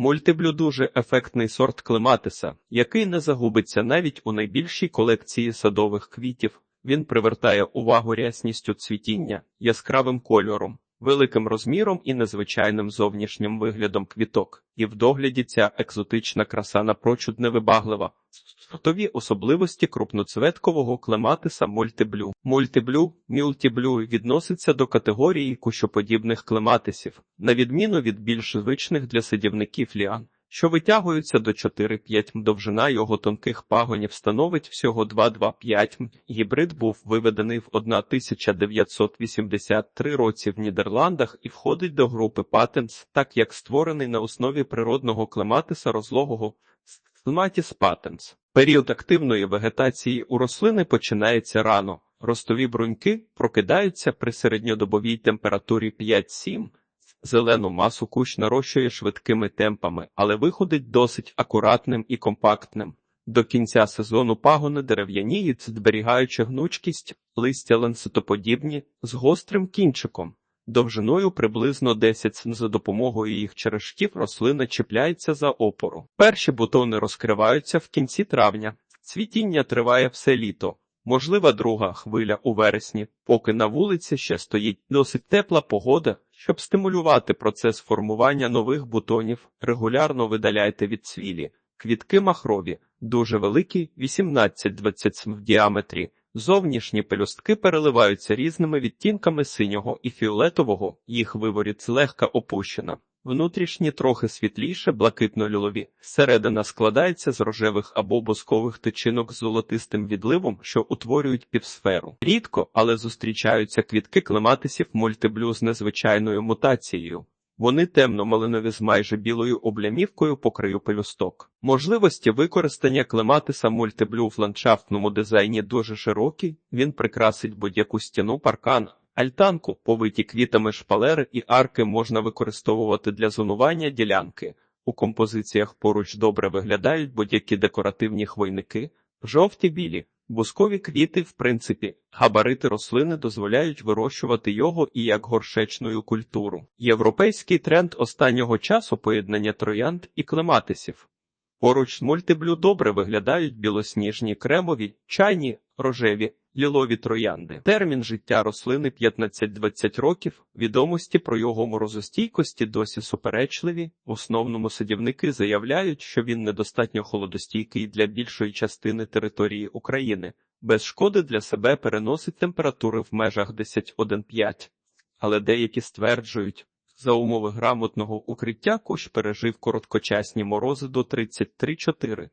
Мультиблю дуже ефектний сорт клематиса, який не загубиться навіть у найбільшій колекції садових квітів. Він привертає увагу рясністю цвітіння, яскравим кольором, великим розміром і незвичайним зовнішнім виглядом квіток. І в догляді ця екзотична краса напрочуд невибаглива. Сортові особливості крупноцветкового клематиса мультиблю. Мультиблю, мюлтіблю відноситься до категорії кущоподібних клематисів, на відміну від більш звичних для садівників ліан, що витягуються до 4-5 м. Довжина його тонких пагонів становить всього 2-2-5 м. Гібрид був виведений в 1983 році в Нідерландах і входить до групи Patents, так як створений на основі природного клематиса розлогого Клематіс patens. Період активної вегетації у рослини починається рано. Ростові бруньки прокидаються при середньодобовій температурі 5-7. Зелену масу кущ нарощує швидкими темпами, але виходить досить акуратним і компактним. До кінця сезону пагони дерев'яніють, зберігаючи гнучкість, листя ланцетоподібні з гострим кінчиком. Довжиною приблизно 10 см за допомогою їх черешків рослина чіпляється за опору. Перші бутони розкриваються в кінці травня. Цвітіння триває все літо. Можлива друга хвиля у вересні, поки на вулиці ще стоїть досить тепла погода. Щоб стимулювати процес формування нових бутонів, регулярно видаляйте від цвілі. Квітки махрові, дуже великі, 18-20 см в діаметрі. Зовнішні пелюстки переливаються різними відтінками синього і фіолетового, їх виворіт злегка опущена. Внутрішні трохи світліше, блакитно-лілові. Середина складається з рожевих або боскових тичинок з золотистим відливом, що утворюють півсферу. Рідко, але зустрічаються квітки клематисів мультиблю з незвичайною мутацією. Вони темно-малинові з майже білою облямівкою по краю пелюсток. Можливості використання клематиса мультиблю в ландшафтному дизайні дуже широкі, він прикрасить будь-яку стіну паркан, альтанку, повиті квітами шпалери і арки можна використовувати для зонування ділянки. У композиціях поруч добре виглядають будь-які декоративні хвойники, жовті білі. Бускові квіти, в принципі, габарити рослини дозволяють вирощувати його і як горшечну культуру. Європейський тренд останнього часу поєднання троянд і клематисів. Поруч з мультиблю добре виглядають білосніжні кремові, чайні, рожеві, лілові троянди. Термін життя рослини 15-20 років, відомості про його морозостійкості досі суперечливі. В основному садівники заявляють, що він недостатньо холодостійкий для більшої частини території України, без шкоди для себе переносить температури в межах 10-1,5. Але деякі стверджують, за умови грамотного укриття кущ пережив короткочасні морози до 33-4.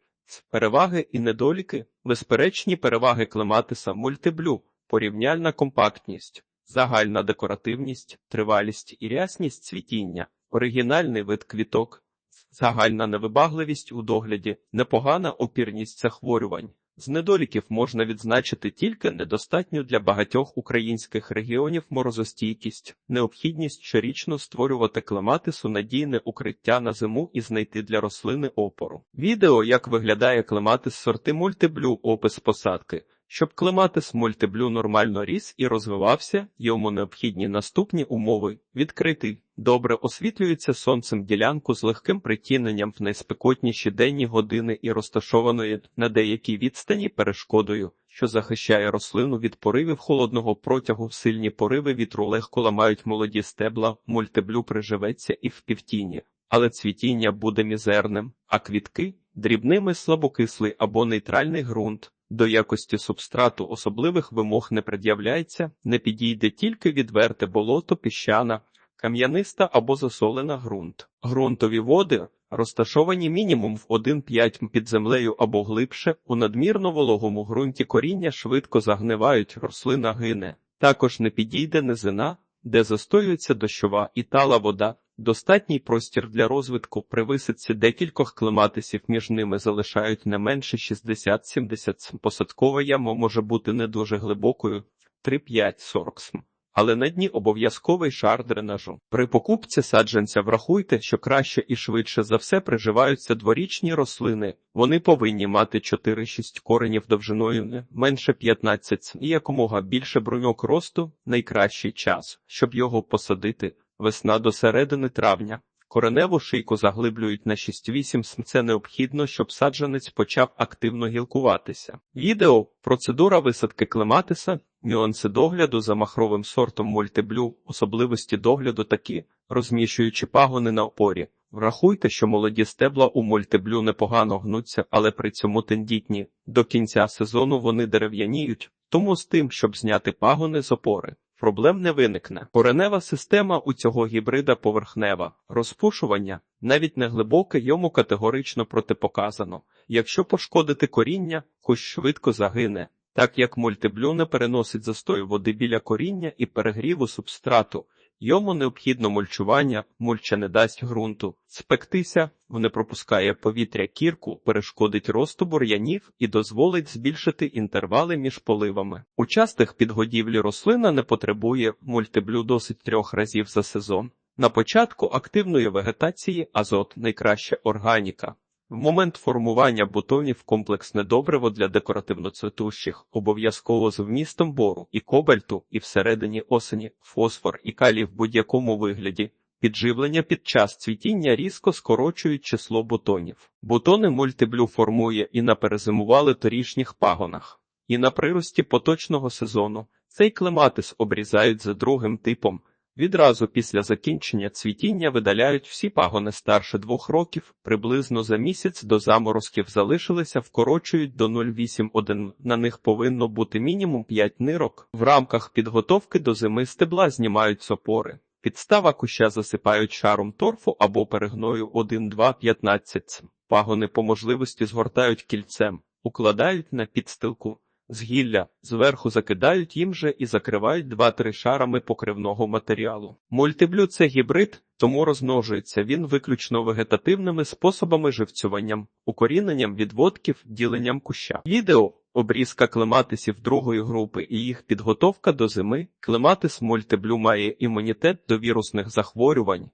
Переваги і недоліки, безперечні переваги клематиса мультиблю, порівняльна компактність, загальна декоративність, тривалість і рясність цвітіння, оригінальний вид квіток, загальна невибагливість у догляді, непогана опірність захворювань. З недоліків можна відзначити тільки недостатню для багатьох українських регіонів морозостійкість, необхідність щорічно створювати клематису надійне укриття на зиму і знайти для рослини опору. Відео, як виглядає клематис сорти мультиблю, опис посадки. Щоб клематис мультиблю нормально ріс і розвивався, йому необхідні наступні умови: відкритий, добре освітлюється сонцем ділянку з легким притіненням в найспекотніші денні години і розташованої на деякій відстані перешкодою, що захищає рослину від поривів холодного протягу. Сильні пориви вітру легко ламають молоді стебла, мультиблю приживеться і в півтіні, але цвітіння буде мізерним, а квітки дрібними слабокислий або нейтральний ґрунт. До якості субстрату особливих вимог не пред'являється, не підійде тільки відверте болото, піщана, кам'яниста або засолена ґрунт. Ґрунтові води розташовані мінімум в 1,5 під землею або глибше, у надмірно вологому ґрунті коріння швидко загнивають, рослина гине. Також не підійде низина, де застоюється дощова і тала вода. Достатній простір для розвитку при висадці декількох клематисів між ними залишають не менше 60-70 см. Посадкова яма може бути не дуже глибокою 3-5-40 см. Але на дні обов'язковий шар дренажу. При покупці саджанця врахуйте, що краще і швидше за все приживаються дворічні рослини. Вони повинні мати 4-6 коренів довжиною менше 15 і якомога більше бруньок росту найкращий час, щоб його посадити. Весна до середини травня. Кореневу шийку заглиблюють на 6-8 см. Це необхідно, щоб саджанець почав активно гілкуватися. Відео процедура висадки клематиса, нюанси догляду за махровим сортом мультиблю, особливості догляду такі, розміщуючи пагони на опорі. Врахуйте, що молоді стебла у мультиблю непогано гнуться, але при цьому тендітні. До кінця сезону вони дерев'яніють, тому з тим, щоб зняти пагони з опори. Проблем не виникне. Коренева система у цього гібрида поверхнева. Розпушування навіть не глибоке йому категорично протипоказано. Якщо пошкодити коріння, кущ швидко загине. Так як мультиблю не переносить застою води біля коріння і перегріву субстрату, йому необхідно мульчування, мульча не дасть ґрунту, спектися, не пропускає повітря кірку, перешкодить росту бур'янів і дозволить збільшити інтервали між поливами. У частих підгодівлі рослина не потребує мультиблю досить трьох разів за сезон. На початку активної вегетації азот найкраща органіка. В момент формування бутонів комплексне добриво для декоративно-цвітущих, обов'язково з вмістом бору і кобальту, і всередині осені, фосфор і калій в будь-якому вигляді. Підживлення під час цвітіння різко скорочують число бутонів. Бутони мультиблю формує і на перезимували торішніх пагонах, і на прирості поточного сезону. Цей клематис обрізають за другим типом. Відразу після закінчення цвітіння видаляють всі пагони старше двох років, приблизно за місяць до заморозків залишилися, вкорочують до 0,81. На них повинно бути мінімум 5 нирок. В рамках підготовки до зими стебла знімають сопори. Підстава куща засипають шаром торфу або перегною 1,2,15. Пагони по можливості згортають кільцем, укладають на підстилку. З гілля зверху закидають їм же і закривають 2-3 шарами покривного матеріалу. Мультиблю це гібрид, тому розмножується він виключно вегетативними способами живцюванням, укоріненням відводків, діленням куща. Відео обрізка клематисів другої групи і їх підготовка до зими. Клематис мультиблю має імунітет до вірусних захворювань.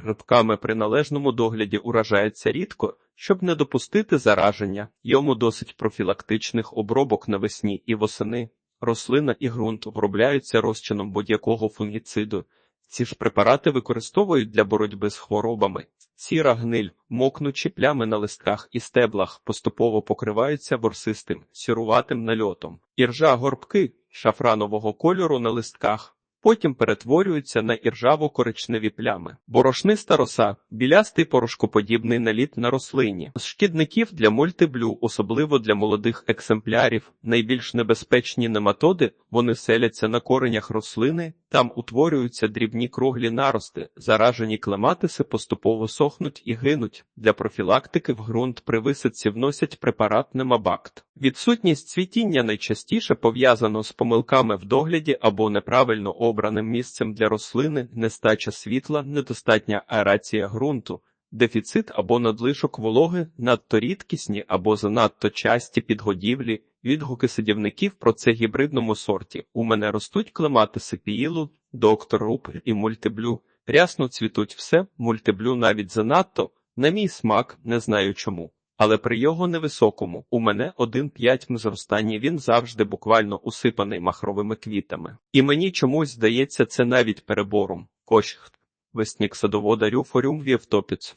Грибками при належному догляді уражається рідко, щоб не допустити зараження, йому досить профілактичних обробок навесні і восени. Рослина і ґрунт обробляються розчином будь-якого фунгіциду. Ці ж препарати використовують для боротьби з хворобами. Сіра гниль, мокнучі плями на листках і стеблах поступово покриваються борсистим, сіруватим нальотом. Іржа горбки шафранового кольору на листках. Потім перетворюються на іржаво-коричневі плями. Борошниста роса, білястий порошкоподібний наліт на рослині. З шкідників для мультиблю, особливо для молодих екземплярів, найбільш небезпечні нематоди, вони селяться на коренях рослини, там утворюються дрібні круглі нарости, заражені клематиси поступово сохнуть і гинуть. Для профілактики в ґрунт при висадці вносять препарат немабакт. Відсутність цвітіння найчастіше пов'язано з помилками в догляді або неправильно обраним місцем для рослини, нестача світла, недостатня аерація ґрунту, дефіцит або надлишок вологи, надто рідкісні або занадто часті підгодівлі, відгуки садівників про це гібридному сорті. У мене ростуть клематиси піїлу, доктор Руп і мультиблю. Рясно цвітуть все, мультиблю навіть занадто, на мій смак, не знаю чому. Але при його невисокому у мене 1,5 зростанні він завжди буквально усипаний махровими квітами. І мені чомусь здається це навіть перебором. Кощ. Веснік садовода Рюфорюм Вєвтопіц.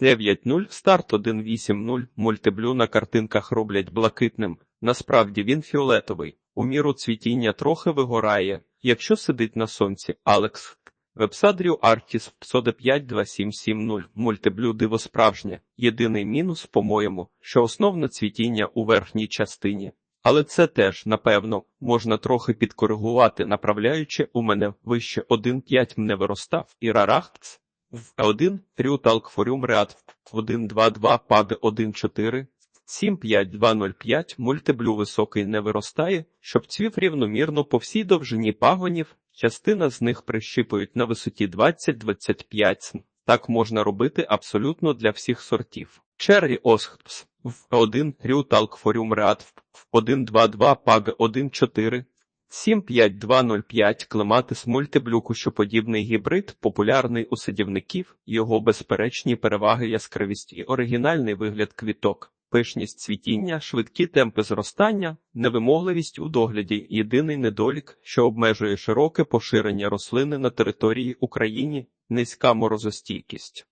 9.0, старт 1.8.0, мультиблю на картинках роблять блакитним. Насправді він фіолетовий. У міру цвітіння трохи вигорає, якщо сидить на сонці. Алекс. Вебсадрю Артіс Псоде 52770 мультиблю диво справжнє. Єдиний мінус, по-моєму, що основне цвітіння у верхній частині. Але це теж, напевно, можна трохи підкоригувати, направляючи у мене вище 1,5 не виростав і рарахтс. В 1 Рюталкфорюм Реат 122 Паде 1,4 75205 мультиблю високий не виростає, щоб цвів рівномірно по всій довжині пагонів, частина з них прищипують на висоті 20-25 Так можна робити абсолютно для всіх сортів. Черрі Осхпс в 1 Рюталкфорюм Реат в 122 Паг 1,4 75205 клематис мультиблю кущоподібний гібрид, популярний у садівників, його безперечні переваги яскравість і оригінальний вигляд квіток. Пишність цвітіння, швидкі темпи зростання, невимогливість у догляді єдиний недолік, що обмежує широке поширення рослини на території України, низька морозостійкість.